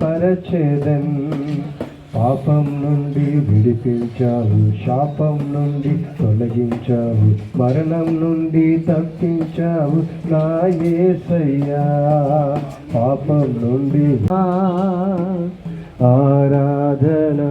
పరచేదన్ పాపం నుండి విడిపించావు శాపం నుండి తొలగించావు మరణం నుండి తప్పించావు నా యేసయ్యా పాపం నుండి ఆరాధనా.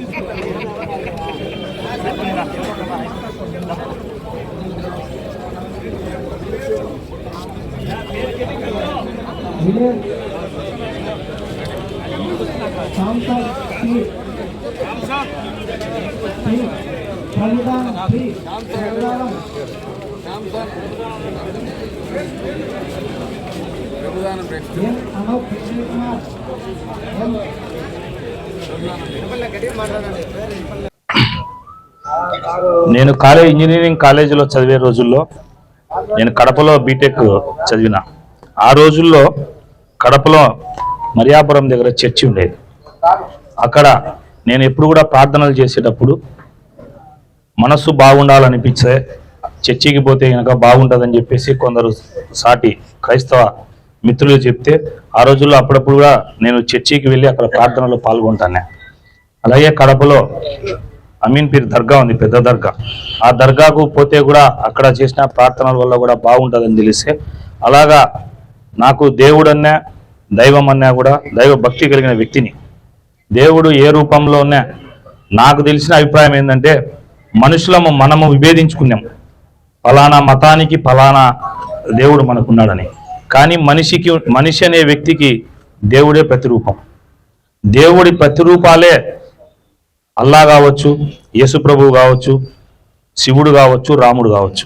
ఇచ్చేసి వినయ్ సాంసంగ్ టీ టీ బలిదానం టీ బలిదానం ఎం అనూప్ విజయ్ నేను కాలేజ్ ఇంజనీరింగ్ కాలేజీలో చదివే రోజుల్లో నేను కడపలో బీటెక్ చదివిన. ఆ రోజుల్లో కడపలో మరియాపురం దగ్గర చర్చి ఉండేది. అక్కడ నేను ఎప్పుడు కూడా ప్రార్థనలు చేసేటప్పుడు మనస్సు బాగుండాలనిపించే చర్చికి పోతే కనుక బాగుంటుందని చెప్పేసి కొందరు సాటి క్రైస్తవ మిత్రులు చెప్తే ఆ రోజుల్లో అప్పుడప్పుడు కూడా నేను చర్చికి వెళ్ళి అక్కడ ప్రార్థనలో పాల్గొంటాను. అలాగే కడపలో అమీన్ పీర్ దర్గా ఉంది పెద్ద దర్గా. ఆ దర్గాకు పోతే కూడా అక్కడ చేసిన ప్రార్థనల వల్ల కూడా బాగుంటుందని తెలిస్తే అలాగా నాకు దేవుడన్నా దైవం అన్నా కూడా దైవ భక్తి కలిగిన వ్యక్తిని. దేవుడు ఏ రూపంలో ఉన్నా నాకు తెలిసిన అభిప్రాయం ఏంటంటే మనుషులము మనము విభేదించుకున్నాం. ఫలానా మతానికి ఫలానా దేవుడు మనకున్నాడని. కానీ మనిషికి మనిషి అనే వ్యక్తికి దేవుడే ప్రతిరూపం. దేవుడి ప్రతిరూపాలే అల్లా కావచ్చు యేసు ప్రభువు కావచ్చు శివుడు కావచ్చు రాముడు కావచ్చు.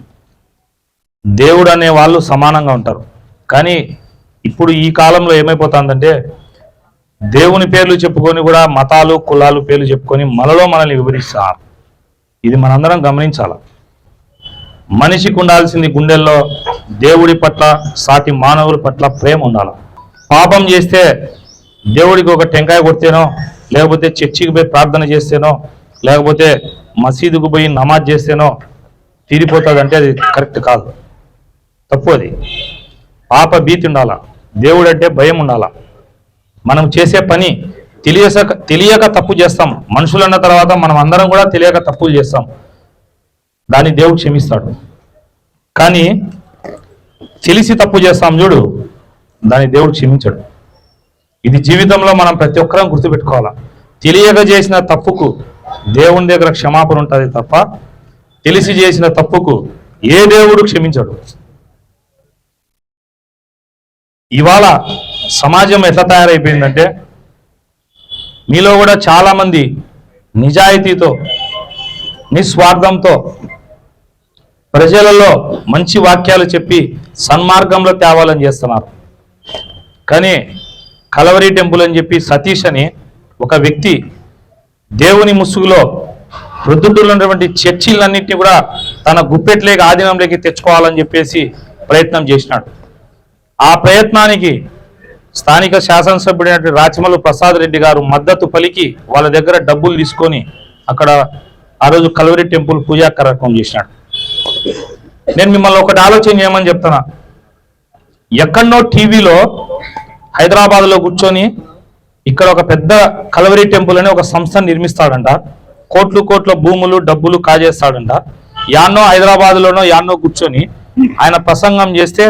దేవుడు అనే వాళ్ళు సమానంగా ఉంటారు. కానీ ఇప్పుడు ఈ కాలంలో ఏమైపోతుందంటే దేవుని పేర్లు చెప్పుకొని కూడా మతాలు కులాలు పేర్లు చెప్పుకొని మనలో మనల్ని వివరిస్తారు. ఇది మనందరం గమనించాలి? మనిషికి ఉండాల్సింది గుండెల్లో దేవుడి పట్ల సాటి మానవుల పట్ల ప్రేమ ఉండాలి. పాపం చేస్తే దేవుడికి ఒక టెంకాయ కొడితేనో లేకపోతే చర్చికి పోయి ప్రార్థన చేస్తేనో లేకపోతే మసీదుకు పోయి నమాజ్ చేస్తేనో తీరిపోతాడంటే అది కరెక్ట్ కాదు. తప్పు అది. పాప భీతి ఉండాలా దేవుడు అంటే భయం ఉండాలా. మనం చేసే పని తెలియక తెలియక తప్పు చేస్తాం. మనుషులన్న తర్వాత మనం అందరం కూడా తెలియక తప్పులు చేస్తాం. దాన్ని దేవుడు క్షమిస్తాడు. కానీ తెలిసి తప్పు చేస్తాం చూడు దాన్ని దేవుడు క్షమించడు. ఇది జీవితంలో మనం ప్రతి ఒక్కరం గుర్తుపెట్టుకోవాలా. తెలియక చేసిన తప్పుకు దేవుని దగ్గర క్షమాపణ ఉంటుంది తప్ప తెలిసి చేసిన తప్పుకు ఏ దేవుడు క్షమించడు. ఇవాళ సమాజం ఎట్లా తయారైపోయిందంటే మీలో కూడా చాలా మంది నిజాయితీతో నిస్వార్థంతో ప్రజలలో మంచి వాక్యాలు చెప్పి సన్మార్గంలో తేవాలని చేస్తున్నారు. కానీ కలవరి టెంపుల్ అని చెప్పి సతీష్ అని ఒక వ్యక్తి దేవుని ముసుగులో వృద్ధుడులో ఉన్నటువంటి చర్చిలన్నింటినీ కూడా తన గుప్పెట్లేక ఆధీనంలోకి తెచ్చుకోవాలని చెప్పేసి ప్రయత్నం చేసినాడు. ఆ ప్రయత్నానికి స్థానిక శాసనసభ్యుడైనటువంటి రాచమల్లు ప్రసాద్ రెడ్డి గారు మద్దతు పలికి వాళ్ళ దగ్గర డబ్బులు తీసుకొని అక్కడ ఆ రోజు కలవరి టెంపుల్ పూజా కార్యక్రమం చేసినాడు. నేను మిమ్మల్ని ఒకటి ఆలోచన చేయమని చెప్తున్నా. ఎక్కడనో టీవీలో హైదరాబాద్లో కూర్చొని ఇక్కడ ఒక పెద్ద కలవరి టెంపుల్ అనే ఒక సంస్థ నిర్మిస్తాడంట. కోట్లు కోట్ల భూములు డబ్బులు కాజేస్తాడంట. యాన్నో హైదరాబాద్లోనో యాన్నో కూర్చొని ఆయన ప్రసంగం చేస్తే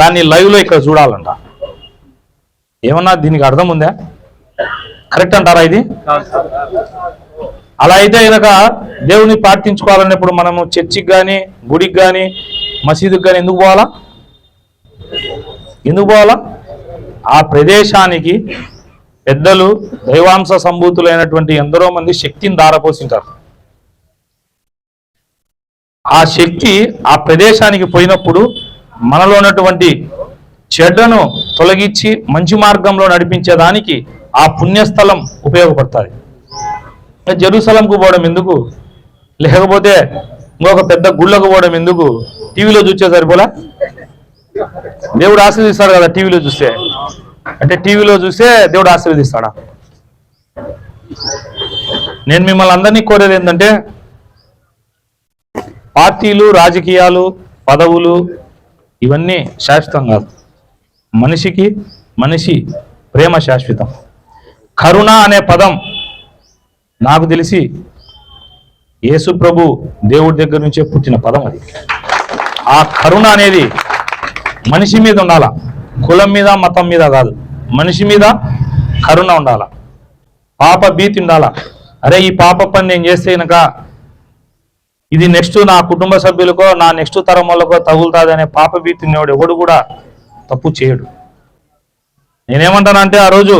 దాన్ని లైవ్లో ఇక్కడ చూడాలంట. ఏమన్నా దీనికి అర్థం ఉందా? కరెక్ట్ అంటారా ఇది? అలా అయితే కనుక దేవుని ప్రార్థించుకోవాలన్నప్పుడు మనము చర్చికి కానీ గుడికి కానీ మసీదుకి కానీ ఎందుకు పోవాలా? ఎందుకు పోవాలా? ఆ ప్రదేశానికి పెద్దలు దైవాంశ సంభూతులైనటువంటి ఎందరో మంది శక్తిని దారపోసింటారు ఆ శక్తి ఆ ప్రదేశానికి పోయినప్పుడు మనలో ఉన్నటువంటి చెడ్డను తొలగించి మంచి మార్గంలో నడిపించేదానికి ఆ పుణ్యస్థలం ఉపయోగపడుతుంది. జెరూసలంకు పోవడం ఎందుకు? లేకపోతే ఇంకొక పెద్ద గుళ్ళకు పోవడం ఎందుకు? టీవీలో చూసే సరిపోలా? దేవుడు ఆశీర్దిస్తాడు కదా టీవీలో చూస్తే. అంటే టీవీలో చూస్తే దేవుడు ఆశీర్వదిస్తాడా? నేను మిమ్మల్ని అందరినీ కోరేది ఏంటంటే పార్టీలు రాజకీయాలు పదవులు ఇవన్నీ శాశ్వతం కాదు. మనిషికి మనిషి ప్రేమ శాశ్వతం. కరుణ అనే పదం నాకు తెలిసి యేసు ప్రభు దేవుడి దగ్గర నుంచే పుట్టిన పదం అది. ఆ కరుణ అనేది మనిషి మీద ఉండాల? కులం మీద మతం మీద కాదు. మనిషి మీద కరుణ ఉండాల? పాప భీతి ఉండాల? అరే ఈ పాప పని నేను చేస్తే కనుక ఇది నెక్స్ట్ నా కుటుంబ సభ్యులకో నా నెక్స్ట్ తరం వాళ్ళకో తగులుతుంది పాప భీతి ఉన్నవాడు ఎవడు కూడా తప్పు చేయడు. నేనేమంటానంటే ఆ రోజు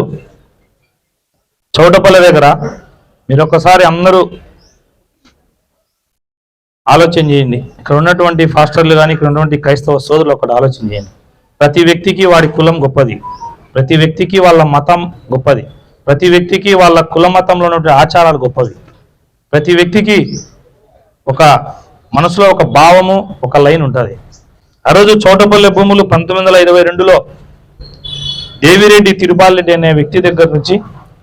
చౌటపల్లి దగ్గర మీరు ఒకసారి అందరూ ఆలోచన చేయండి. ఇక్కడ ఉన్నటువంటి ఫాస్టర్లు కానీ ఇక్కడ ఉన్నటువంటి క్రైస్తవ సోదరులు ఒకటి ఆలోచన చేయండి. ప్రతి వ్యక్తికి వాడి కులం గొప్పది. ప్రతి వ్యక్తికి వాళ్ళ మతం గొప్పది. ప్రతి వ్యక్తికి వాళ్ళ కుల మతంలో ఉన్నటువంటి ఆచారాలు గొప్పవి. ప్రతి వ్యక్తికి ఒక మనసులో ఒక భావము ఒక లైన్ ఉంటుంది. ఆ రోజు చోటపల్లె భూములు పంతొమ్మిది వందల ఇరవై రెండులో దేవిరెడ్డి తిరుపాలరెడ్డి అనే వ్యక్తి దగ్గర నుంచి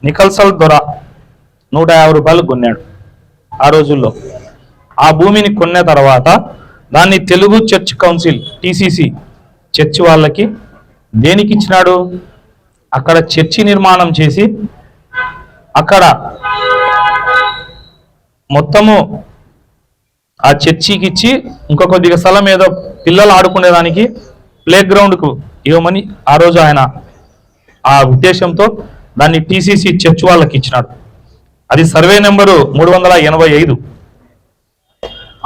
నికల్సల్ దొర నూట యాభై రూపాయలు కొన్నాడు ఆ రోజుల్లో. ఆ భూమిని కొన్న తర్వాత దాన్ని Telugu church council TCC church వాళ్ళకి దేనికి ఇచ్చినాడు? అక్కడ చర్చి నిర్మాణం చేసి అక్కడ మొత్తము ఆ చర్చికి ఇచ్చి ఇంకా కొద్దిగా స్థలం ఏదో పిల్లలు ఆడుకునేదానికి ప్లే గ్రౌండ్కు ఇవ్వమని ఆ రోజు ఆయన ఆ ఉద్దేశంతో దాన్ని టీసీసీ చర్చ్ వాళ్ళకి ఇచ్చినాడు. అది సర్వే నెంబరు మూడు వందల ఎనభై ఐదు.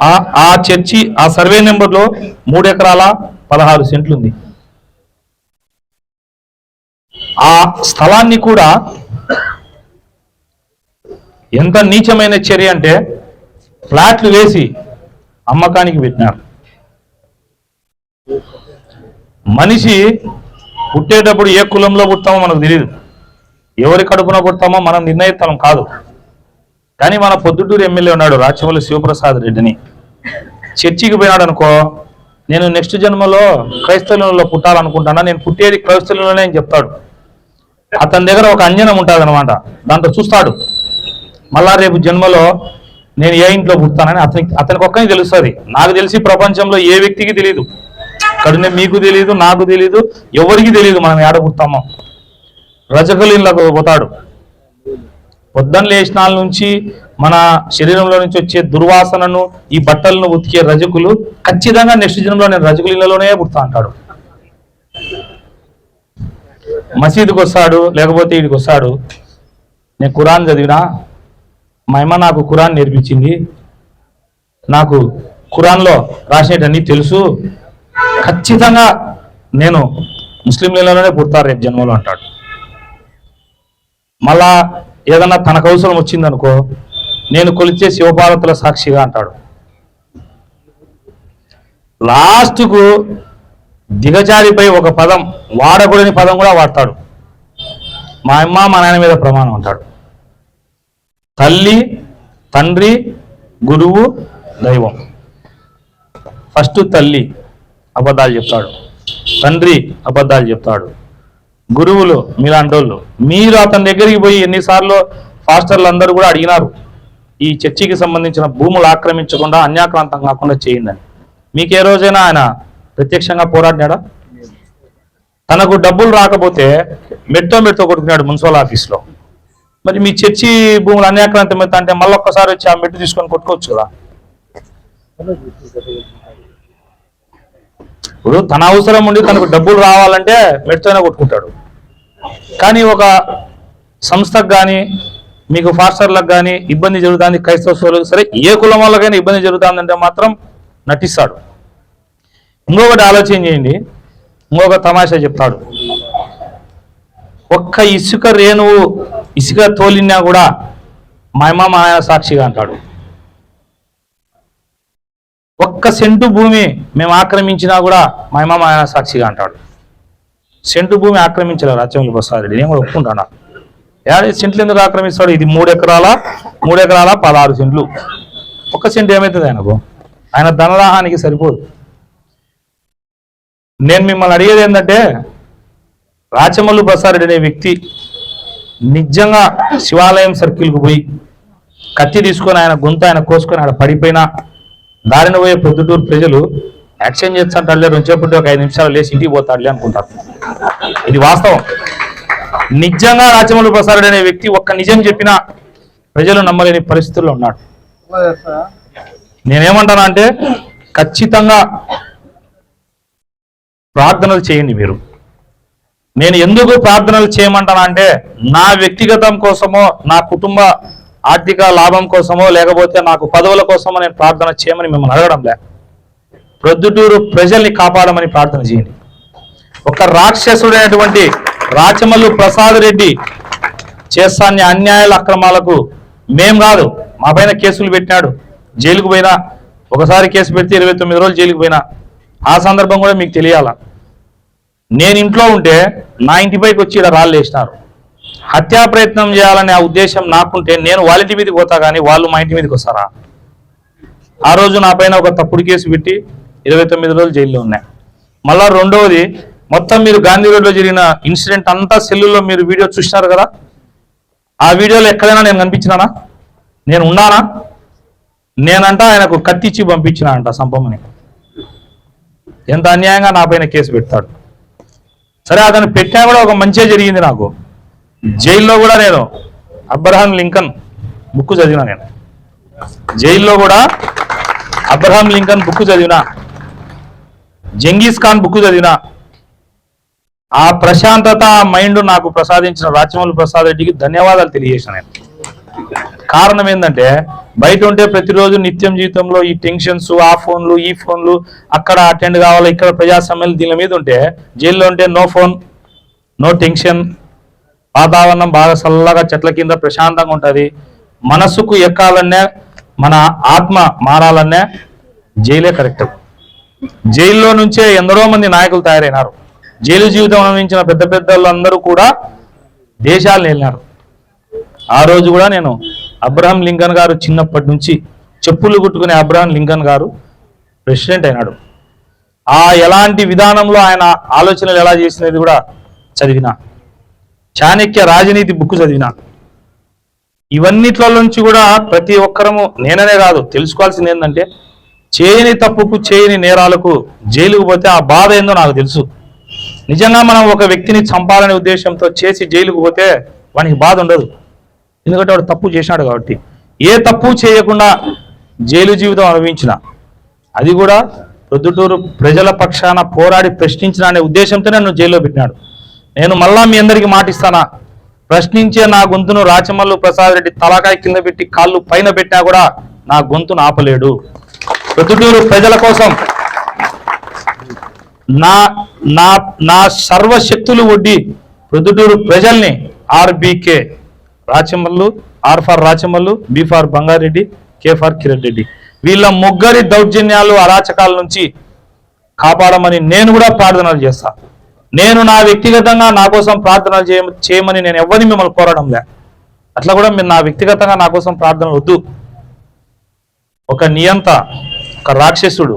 ఆ ఆ చర్చి ఆ సర్వే నెంబర్లో మూడు ఎకరాల పదహారు సెంట్లు ఉంది ఆ స్థలాన్ని కూడా ఎంత నీచమైన చర్య అంటే ఫ్లాట్లు వేసి అమ్మకానికి పెట్టినారు. మనిషి పుట్టేటప్పుడు ఏ కులంలో పుట్టామో మనకు తెలియదు ఎవరి కడుపున పుడతామో మనం నిర్ణయిస్తాం కాదు. కానీ మన పొద్దుటూరు ఎమ్మెల్యే ఉన్నాడు రాచమల్లి శివప్రసాద్ రెడ్డిని. చర్చికి పోయినాడు అనుకో నేను నెక్స్ట్ జన్మలో క్రైస్తవులలో పుట్టాలనుకుంటానా? నేను పుట్టేది క్రైస్తవులలోనే అని చెప్తాడు. అతని దగ్గర ఒక అంజనం ఉంటుంది అనమాట దాంట్లో చూస్తాడు. మళ్ళా రేపు జన్మలో నేను ఏ ఇంట్లో పుడతానని అతనికి అతనికి ఒక్కనే తెలుస్తుంది. నాకు తెలిసి ప్రపంచంలో ఏ వ్యక్తికి తెలియదు కడునే మీకు తెలియదు నాకు తెలియదు ఎవరికి తెలియదు మనం ఏడ పుడతామో. రజకులు పోతాడు. పొద్దున్న లేచినాల నుంచి మన శరీరంలో నుంచి వచ్చే దుర్వాసనను ఈ బట్టలను ఉతికే రజకులు ఖచ్చితంగా నెక్స్ట్ జన్మలో నేను రజకుల ఇళ్ళలోనే పుడతా అంటాడు. మసీదుకి వస్తాడు లేకపోతే వీడికి వస్తాడు. నేను కురాన్ చదివినా మా అమ్మ నాకు ఖురాన్ నేర్పించింది. నాకు ఖురాన్లో రాసినటన్నీ తెలుసు. ఖచ్చితంగా నేను ముస్లింలలోనే పుడతారు రేపు జన్మలో అంటాడు. మళ్ళా ఏదన్నా తనకు అవసరం వచ్చిందనుకో నేను కొలిచే శివపార్వతుల సాక్షిగా అంటాడు. లాస్ట్కు దిగజారిపై ఒక పదం వాడకూడని పదం కూడా వాడతాడు. మా అమ్మ మా నాయన మీద ప్రమాణం అంటాడు. తల్లి తండ్రి గురువు దైవం. ఫస్ట్ తల్లి అబద్ధాలు చెప్తాడు. తండ్రి అబద్ధాలు చెప్తాడు. గురువులు మీలాంటి వాళ్ళు మీరు అతని దగ్గరికి పోయి ఎన్నిసార్లు ఫాస్టర్లు అందరూ కూడా అడిగినారు. ఈ చర్చికి సంబంధించిన భూములు ఆక్రమించకుండా అన్యాక్రాంతం కాకుండా చేయండి అని మీకు ఏ రోజైనా ఆయన ప్రత్యక్షంగా పోరాడినాడా? తనకు డబ్బులు రాకపోతే మెట్టో మెట్టో కొట్టుకున్నాడు మున్సిపల్ ఆఫీస్లో. మరి మీ చర్చి భూములు అన్యాక్రాంతం అంటే మళ్ళొక్కసారి వచ్చి ఆ మెట్టు తీసుకొని కొట్టుకోవచ్చు కదా. ఇప్పుడు తన అవసరం ఉండి తనకు డబ్బులు రావాలంటే మెట్టుతోనే కొట్టుకుంటాడు. కానీ ఒక సంస్థకు కానీ మీకు ఫాస్టర్లకు కానీ ఇబ్బంది జరుగుతుంది క్రైస్తవ సోదరులకు సరే ఏ కులం వాళ్ళకైనా ఇబ్బంది జరుగుతుందంటే మాత్రం నటిస్తాడు. ఇంకొకటి ఆలోచన చేయండి. ఇంకొక తమాషా చెప్తాడు. ఒక్క ఇసుక రేణువు ఇసుక తోలినా కూడా మా అమ్మ మా ఆయన సాక్షిగా అంటాడు. ఒక్క సెంటు భూమి మేము ఆక్రమించినా కూడా మా అమ్మ ఆయన సాక్షిగా అంటాడు. సెంటు భూమి ఆక్రమించలేరు రాజ్యంలో ప్రసాద్ రెడ్డి నేను కూడా ఒప్పుకుంటాను? ఏడాది సెంట్లు ఎందుకు ఆక్రమిస్తాడు? ఇది మూడు ఎకరాల? మూడు ఎకరాల? పదహారు సెంట్లు. ఒక్క సెంటు ఏమవుతుంది ఆయనకు? ఆయన ధనదాహానికి సరిపోదు. నేను మిమ్మల్ని అడిగేది ఏంటంటే రాచమల్లు ప్రసారెడ్డి అనే వ్యక్తి నిజంగా శివాలయం సర్కిల్కి పోయి కత్తి తీసుకొని ఆయన గొంతు ఆయన కోసుకొని ఆయన పడిపోయినా దారిన పోయే ప్రొద్దుటూరు ప్రజలు యాక్షన్ చేస్తుంటాడులే రెండుసేపటి ఒక ఐదు నిమిషాలు లేచి ఇంటికి పోతాడులే అనుకుంటారు. ఇది వాస్తవం. నిజంగా రాజమౌళి ప్రసాద్ అనే వ్యక్తి ఒక్క నిజం చెప్పినా ప్రజలు నమ్మలేని పరిస్థితుల్లో ఉన్నాడు. నేనేమంటానా అంటే ఖచ్చితంగా ప్రార్థనలు చేయండి మీరు. నేను ఎందుకు ప్రార్థనలు చేయమంటానా అంటే నా వ్యక్తిగతం కోసమో నా కుటుంబ ఆర్థిక లాభం కోసమో లేకపోతే నాకు పదవుల కోసమో నేను ప్రార్థన చేయమని మిమ్మల్ని అడగడం లే. ప్రొద్దుటూరు ప్రజల్ని కాపాడమని ప్రార్థన చేయండి. ఒక రాక్షసుడైనటువంటి రాచమల్లు ప్రసాద్ రెడ్డి చేస్తాన్ని అన్యాయాల అక్రమాలకు మేం కాదు మా పైన కేసులు పెట్టినాడు. జైలుకు పోయినా ఒకసారి కేసు పెడితే ఇరవై తొమ్మిది రోజులు జైలుకు పోయినా. ఆ సందర్భం కూడా మీకు తెలియాల? నేను ఇంట్లో ఉంటే నా ఇంటిపైకి వచ్చి ఇలా రాళ్ళు వేసినారు. హత్యా ప్రయత్నం చేయాలనే ఉద్దేశం నాకుంటే నేను వాళ్ళ ఇంటి మీదకి పోతా కానీ వాళ్ళు మా ఇంటి మీదకి వస్తారా? ఆ రోజు నా పైన ఒక తప్పుడు కేసు పెట్టి ఇరవై తొమ్మిది రోజులు జైల్లో ఉన్నాయి మళ్ళా రెండవది మొత్తం మీరు గాంధీ రోడ్లో జరిగిన ఇన్సిడెంట్ అంతా సెల్లుల్లో మీరు వీడియో చూసినారు కదా? ఆ వీడియోలో ఎక్కడైనా నేను కనిపించినానా? నేను ఉన్నానా? నేనంట ఆయనకు కత్తిచ్చి పంపించిన అంట సంపమని. ఎంత అన్యాయంగా నా పైన కేసు పెడతాడు. సరే అతను పెట్టినా కూడా ఒక మంచిగా జరిగింది నాకు. జైల్లో కూడా నేను అబ్రహాం లింకన్ బుక్ చదివినా నేను. జైల్లో కూడా అబ్రహాం లింకన్ బుక్ చదివినా. జంగీస్ ఖాన్ బుక్ చదివినా. ఆ ప్రశాంతత ఆ మైండ్ నాకు ప్రసాదించిన రాచమౌళి ప్రసాద్ రెడ్డికి ధన్యవాదాలు తెలియజేశాను నేను. కారణం ఏంటంటే బయట ఉంటే ప్రతిరోజు నిత్యం జీవితంలో ఈ టెన్షన్స్ ఆ ఫోన్లు ఈ ఫోన్లు అక్కడ అటెండ్ కావాలి ఇక్కడ ప్రజాస్వామ్యాలు దీని మీద ఉంటే జైల్లో ఉంటే నో ఫోన్ నో టెన్షన్ వాతావరణం బాగా చల్లగా చెట్ల కింద ప్రశాంతంగా ఉంటుంది. మనసుకు ఎక్కాలనే మన ఆత్మ మారాలనే జైలే కరెక్ట్. జైల్లో నుంచే ఎందరో మంది నాయకులు తయారైనారు. జైలు జీవితం అనుభవించిన పెద్ద పెద్దలందరూ కూడా దేశాలను వెళ్ళినారు ఆ రోజు కూడా నేను అబ్రహం లింకన్ గారు చిన్నప్పటి నుంచి చెప్పులు కుట్టుకునే అబ్రహం లింకన్ గారు ప్రెసిడెంట్ అయినాడు. ఆ ఎలాంటి విధానంలో ఆయన ఆలోచనలు ఎలా చేసినది కూడా చదివిన. చాణక్య రాజనీతి బుక్ చదివిన. ఇవన్నిట్ల నుంచి కూడా ప్రతి ఒక్కరము నేననే కాదు తెలుసుకోవాల్సింది ఏంటంటే చేయని తప్పుకు చేయని నేరాలకు జైలుకు పోతే ఆ బాధ ఏందో నాకు తెలుసు. నిజంగా మనం ఒక వ్యక్తిని చంపాలనే ఉద్దేశంతో చేసి జైలుకు పోతే వానికి బాధ ఉండదు. ఎందుకంటే వాడు తప్పు చేసినాడు కాబట్టి. ఏ తప్పు చేయకుండా జైలు జీవితం అనుభవించిన అది కూడా ప్రొద్దుటూరు ప్రజల పక్షాన పోరాడి ప్రశ్నించిన అనే ఉద్దేశంతో నన్ను జైల్లో పెట్టినాడు. నేను మళ్ళా మీ అందరికి మాటిస్తానా? ప్రశ్నించే నా గొంతును రాచమల్లు ప్రసాద్ రెడ్డి తలకాయ కింద పెట్టి కాళ్ళు పైన పెట్టినా కూడా నా గొంతును ఆపలేడు. ప్రొద్దుటూరు ప్రజల కోసం నా నా నా సర్వశక్తులు ఒడ్డి ప్రొద్దుటూరు ప్రజల్ని RBK Rachamallu R for Rachamallu B for Bangareddy K for Kiran Reddy. వీళ్ళ ముగ్గురి దౌర్జన్యాలు అరాచకాల నుంచి కాపాడమని నేను కూడా ప్రార్థనలు చేస్తాను నేను నా వ్యక్తిగతంగా నా కోసం ప్రార్థనలు చేయమని నేను ఎవరిని మిమ్మల్ని కోరడం లే. అట్లా కూడా మీరు నా వ్యక్తిగతంగా నా కోసం ప్రార్థనలు వద్దు. ఒక నియంత ఒక రాక్షసుడు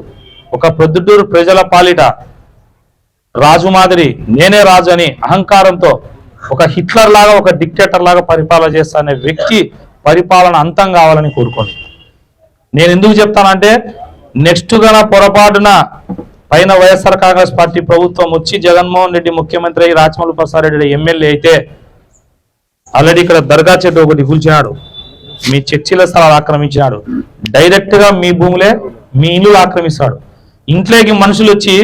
ఒక ప్రొద్దుటూరు ప్రజల పాలిట రాజు మాదిరి నేనే రాజు అని అహంకారంతో ఒక హిట్లర్ లాగా ఒక డిక్టేటర్ లాగా పరిపాలన చేస్తానే వ్యక్తి పరిపాలన అంతం కావాలని కోరుకోండి నేను ఎందుకు చెప్తానంటే నెక్స్ట్ గన పొరపాటున పైన వైఎస్ఆర్ కాంగ్రెస్ పార్టీ ప్రభుత్వం వచ్చి జగన్మోహన్ రెడ్డి ముఖ్యమంత్రి అయ్యి రాచమల్లి ప్రసాద్ రెడ్డి ఎమ్మెల్యే అయితే ఆల్రెడీ ఇక్కడ దర్గా చెట్టు ఒకటి కూల్చినాడు. మీ చర్చిల స్థలాలు ఆక్రమించినాడు. డైరెక్ట్గా మీ భూములే మీ ఇల్లు ఆక్రమిస్తాడు. ఇంట్లోకి మనుషులు వచ్చి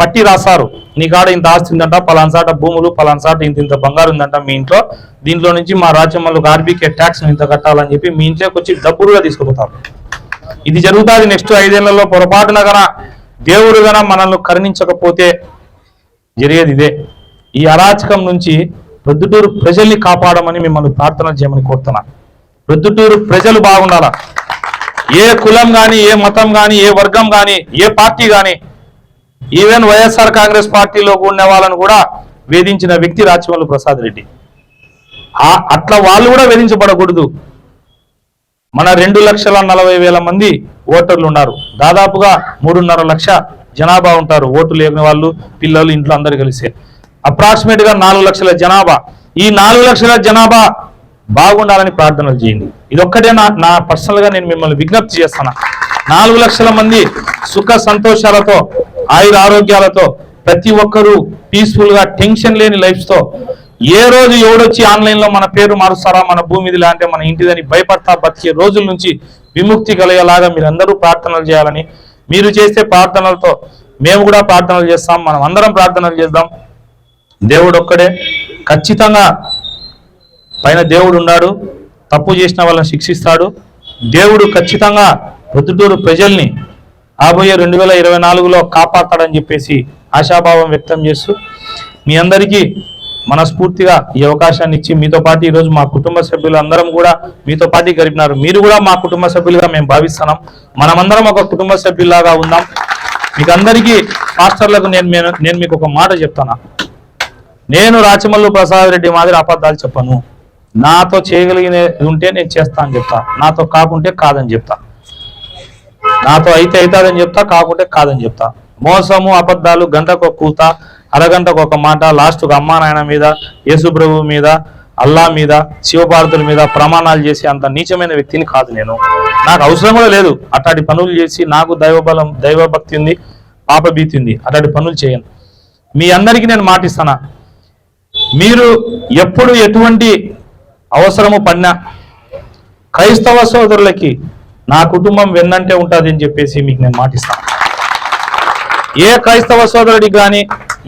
పట్టి రాస్తారు. నీ కాడ ఇంత ఆస్తి ఉందంట పలాన్సాట భూములు పలాన్సాట ఇంత ఇంత బంగారు ఉందంట మీ ఇంట్లో. దీంట్లో నుంచి మా రాజ్యమల్లు ఆర్బీకే ట్యాక్స్ ఇంత కట్టాలని చెప్పి మీ ఇంట్లోకి వచ్చి డబ్బులుగా తీసుకుపోతారు. ఇది జరుగుతుంది నెక్స్ట్ ఐదేళ్ళలో పొరపాటున గన దేవుడు గన మనల్ని కరుణించకపోతే జరిగేది ఇదే. ఈ అరాచకం నుంచి ప్రొద్దుటూరు ప్రజల్ని కాపాడమని మిమ్మల్ని ప్రార్థన చేయమని కోరుతున్నా. ప్రొద్దుటూరు ప్రజలు బాగుండాలా? ఏ కులం కానీ ఏ మతం కానీ ఏ వర్గం కానీ ఏ పార్టీ కానీ ఈవెన్ వైఎస్ఆర్ కాంగ్రెస్ పార్టీలో ఉన్న వాళ్ళని కూడా వేధించిన వ్యక్తి రాచమల్లు ప్రసాద్ రెడ్డి. అట్లా వాళ్ళు కూడా వేధించబడకూడదు. మన రెండు లక్షల నలభై వేల మంది ఓటర్లు ఉన్నారు. దాదాపుగా మూడున్నర లక్ష జనాభా ఉంటారు. ఓటు లేని వాళ్ళు పిల్లలు ఇంట్లో అందరు కలిసి. అప్రాక్సిమేట్గా నాలుగు లక్షల జనాభా. ఈ నాలుగు లక్షల జనాభా బాగుండాలని ప్రార్థనలు చేయండి. ఇదొక్కటే నా నా పర్సనల్గా నేను మిమ్మల్ని విజ్ఞప్తి చేస్తాను నాలుగు లక్షల మంది సుఖ సంతోషాలతో ఆయుర ఆరోగ్యాలతో ప్రతి ఒక్కరూ పీస్ఫుల్గా టెన్షన్ లేని లైఫ్తో ఏ రోజు ఎవడొచ్చి ఆన్లైన్లో మన పేరు మారుస్తారా మన భూమిది అంటే మన ఇంటిదని భయపడతా బతికే రోజుల నుంచి విముక్తి కలిగేలాగా మీరందరూ ప్రార్థనలు చేయాలని మీరు చేసే ప్రార్థనలతో మేము కూడా ప్రార్థనలు చేస్తాం మనం అందరం ప్రార్థనలు చేద్దాం. దేవుడు ఒక్కడే. ఖచ్చితంగా పైన దేవుడు ఉన్నాడు తప్పు చేసిన వాళ్ళని శిక్షిస్తాడు. దేవుడు ఖచ్చితంగా ప్రొద్దుటూరు ప్రజల్ని రాబోయే రెండు వేల ఇరవై నాలుగులో కాపాడతాడని చెప్పేసి ఆశాభావం వ్యక్తం చేస్తూ మీ అందరికీ మనస్ఫూర్తిగా ఈ అవకాశాన్ని ఇచ్చి మీతో పాటు ఈరోజు మా కుటుంబ సభ్యులు అందరం కూడా మీతో పాటు గడిపినారు. మీరు కూడా మా కుటుంబ సభ్యులుగా మేము భావిస్తున్నాం. మనమందరం ఒక కుటుంబ సభ్యులాగా ఉన్నాం మీకు అందరికీ మాస్టర్లకు నేను నేను- మీకు ఒక మాట చెప్తాను? నేను రాచమల్లు ప్రసాద్ రెడ్డి మాదిరి అబద్ధాలు చెప్పను. నాతో చేయగలిగిన ఉంటే నేను చేస్తా అని చెప్తా. నాతో కాకుంటే కాదని చెప్తా. నాతో అయితే అవుతాదని చెప్తా కాకుంటే కాదని చెప్తా. మోసము అబద్ధాలు గంటకు కూత అరగంటకు ఒక మాట లాస్ట్ ఒక అమ్మా నాయన మీద యేసు ప్రభు మీద అల్లా మీద శివభారతుల మీద ప్రమాణాలు చేసి అంత నీచమైన వ్యక్తిని కాదు నేను. నాకు అవసరం కూడా లేదు. అట్లాంటి పనులు చేసి నాకు దైవబలం దైవభక్తి ఉంది పాపభీతి ఉంది. అట్లాంటి పనులు చేయను. మీ అందరికీ నేను మాటిస్తానా? మీరు ఎప్పుడు ఎటువంటి అవసరము పడినా క్రైస్తవ సోదరులకి నా కుటుంబం వెన్నంటే ఉంటుంది అని చెప్పేసి మీకు నేను మాటిస్తాను. ఏ క్రైస్తవ సోదరుడికి కానీ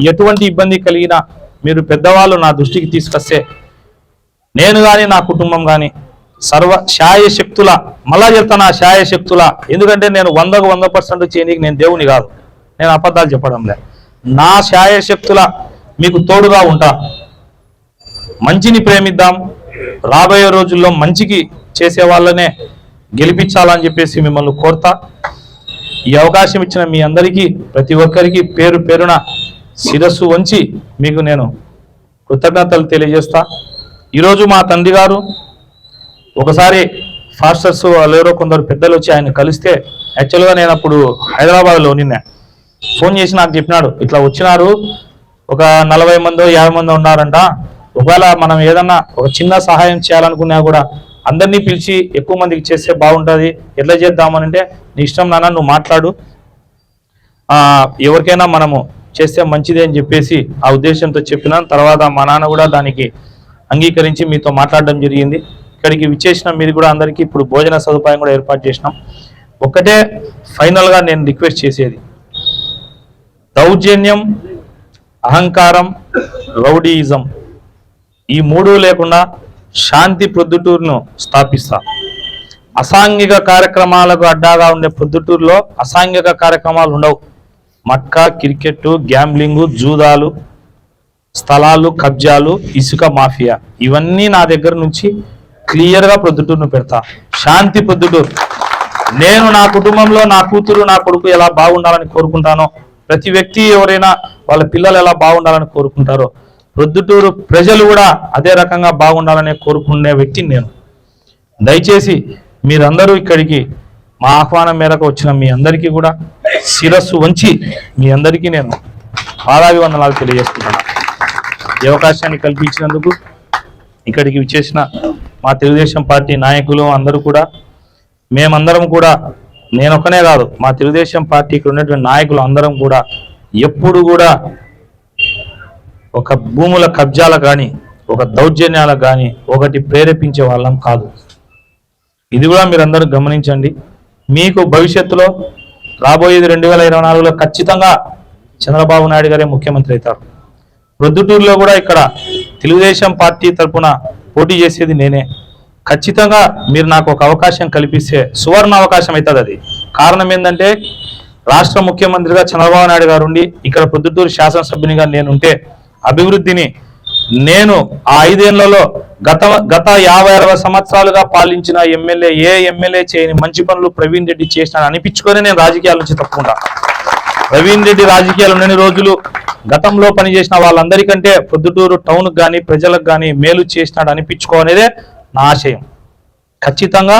ఎటువంటి ఇబ్బంది కలిగినా మీరు పెద్దవాళ్ళు నా దృష్టికి తీసుకొస్తే నేను కానీ నా కుటుంబం కానీ సర్వ శాయ శక్తుల మళ్ళా చెప్తాను ఆ శాయ శక్తుల ఎందుకంటే నేను వందకు వంద పర్సెంట్ చేయనీకి నేను దేవుని కాదు. నేను అబద్ధాలు చెప్పడం లే. నా శాయ శక్తుల మీకు తోడుగా ఉంటా. మంచిని ప్రేమిద్దాం. రాబోయే రోజుల్లో మంచికి చేసే వాళ్ళనే గెలిపించాలని చెప్పేసి మిమ్మల్ని కోరుతా. ఈ అవకాశం ఇచ్చిన మీ అందరికీ ప్రతి ఒక్కరికి పేరు పేరున శిరస్సు వంచి మీకు నేను కృతజ్ఞతలు తెలియజేస్తా. ఈరోజు మా తండ్రి గారు ఒకసారి ఫాస్టర్స్ వాళ్ళు కొందరు పెద్దలు వచ్చి ఆయన కలిస్తే యాక్చువల్గా నేను అప్పుడు హైదరాబాద్లో నిన్న ఫోన్ చేసి నాకు చెప్పినాడు ఇట్లా వచ్చినారు ఒక నలభై మందో యాభై మందో ఉన్నారంట ఒకవేళ మనం ఏదన్నా ఒక చిన్న సహాయం చేయాలనుకున్నా కూడా అందరినీ పిలిచి ఎక్కువ మందికి చేస్తే బాగుంటుంది. ఎట్లా చేద్దామని అంటే నీ ఇష్టం నాన్న నువ్వు మాట్లాడు. ఎవరికైనా మనము చేస్తే మంచిది అని చెప్పేసి ఆ ఉద్దేశంతో చెప్పినాను తర్వాత మా నాన్న కూడా దానికి అంగీకరించి మీతో మాట్లాడడం జరిగింది. ఇక్కడికి విచ్చేసిన మీరు కూడా అందరికీ ఇప్పుడు భోజన సదుపాయం కూడా ఏర్పాటు చేసినాం. ఒకటే ఫైనల్గా నేను రిక్వెస్ట్ చేసేది. దౌర్జన్యం అహంకారం రౌడీయిజం ఈ మూడు లేకుండా శాంతి ప్రొద్దుటూరును స్థాపిస్తా. అసాంఘిక కార్యక్రమాలకు అడ్డాగా ఉండే ప్రొద్దుటూరులో అసాంఘిక కార్యక్రమాలు ఉండవు. మట్కా క్రికెట్ గ్యాంబ్లింగ్ జూదాలు స్థలాలు కబ్జాలు ఇసుక మాఫియా ఇవన్నీ నా దగ్గర నుంచి క్లియర్గా ప్రొద్దుటూరును పెడతా. శాంతి ప్రొద్దుటూరు నేను నా కుటుంబంలో నా కూతురు నా కొడుకు ఎలా బాగుండాలని కోరుకుంటానో ప్రతి వ్యక్తి ఎవరైనా వాళ్ళ పిల్లలు ఎలా బాగుండాలని కోరుకుంటారో ప్రొద్దుటూరు ప్రజలు కూడా అదే రకంగా బాగుండాలని కోరుకునే వ్యక్తిని నేను. దయచేసి మీరందరూ ఇక్కడికి మా ఆహ్వానం మేరకు వచ్చిన మీ అందరికీ కూడా శిరస్సు వంచి మీ అందరికీ నేను పాదాభివందనాలు తెలియజేస్తున్నాను. ఈ అవకాశాన్ని కల్పించినందుకు ఇక్కడికి విచ్చేసిన మా తెలుగుదేశం పార్టీ నాయకులు అందరూ కూడా మేమందరం కూడా నేనొక్కనే కాదు మా తెలుగుదేశం పార్టీకి ఉన్నటువంటి నాయకులు అందరం కూడా ఎప్పుడు కూడా ఒక భూముల కబ్జాల కానీ ఒక దౌర్జన్యాలకు కానీ ఒకటి ప్రేరేపించే వాళ్ళం కాదు. ఇది కూడా మీరందరూ గమనించండి. మీకు భవిష్యత్తులో రాబోయేది రెండు వేల ఇరవై నాలుగులో ఖచ్చితంగా చంద్రబాబు నాయుడు గారే ముఖ్యమంత్రి అవుతారు. ప్రొద్దుటూరులో కూడా ఇక్కడ తెలుగుదేశం పార్టీ తరపున పోటీ చేసేది నేనే. ఖచ్చితంగా మీరు నాకు ఒక అవకాశం కల్పిస్తే సువర్ణ అవకాశం అవుతుంది అది. కారణం ఏంటంటే రాష్ట్ర ముఖ్యమంత్రిగా చంద్రబాబు నాయుడు గారు ఉండి ఇక్కడ ప్రొద్దుటూరు శాసనసభ్యునిగా నేనుంటే అభివృద్ధిని నేను ఆ ఐదేళ్ళలో గత గత యాభై అరవై సంవత్సరాలుగా పాలించిన ఎమ్మెల్యే ఏ ఎమ్మెల్యే చేయని మంచి పనులు ప్రవీణ్ రెడ్డి చేసిన అనిపించుకొని నేను రాజకీయాల నుంచి తప్పుకుంటా. ప్రవీణ్ రెడ్డి రాజకీయాలు ఉన్నన్ని రోజులు గతంలో పనిచేసిన వాళ్ళందరికంటే పొద్దుటూరు టౌన్ కానీ ప్రజలకు కానీ మేలు చేసినాడు అనిపించుకోనేదే నా ఆశయం. ఖచ్చితంగా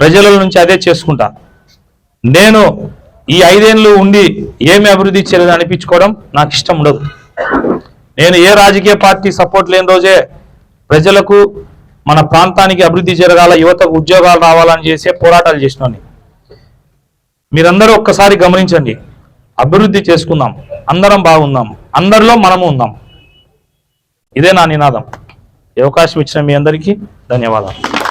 ప్రజల నుంచి అదే చేసుకుంటా. నేను ఈ ఐదేళ్ళు ఉండి ఏమి అభివృద్ధి చేయలేదు అనిపించుకోవడం నాకు ఇష్టం ఉండదు. నేను ఏ రాజకీయ పార్టీ సపోర్ట్ లేని రోజే ప్రజలకు మన ప్రాంతానికి అభివృద్ధి జరగాల యువతకు ఉద్యోగాలు రావాలని చేసే పోరాటాలు చేసినాను మీరందరూ ఒక్కసారి గమనించండి. అభివృద్ధి చేసుకుందాం. అందరం బాగుందాం. అందరిలో మనము ఉందాం. ఇదే నా నినాదం. అవకాశం ఇచ్చిన మీ అందరికీ ధన్యవాదాలు.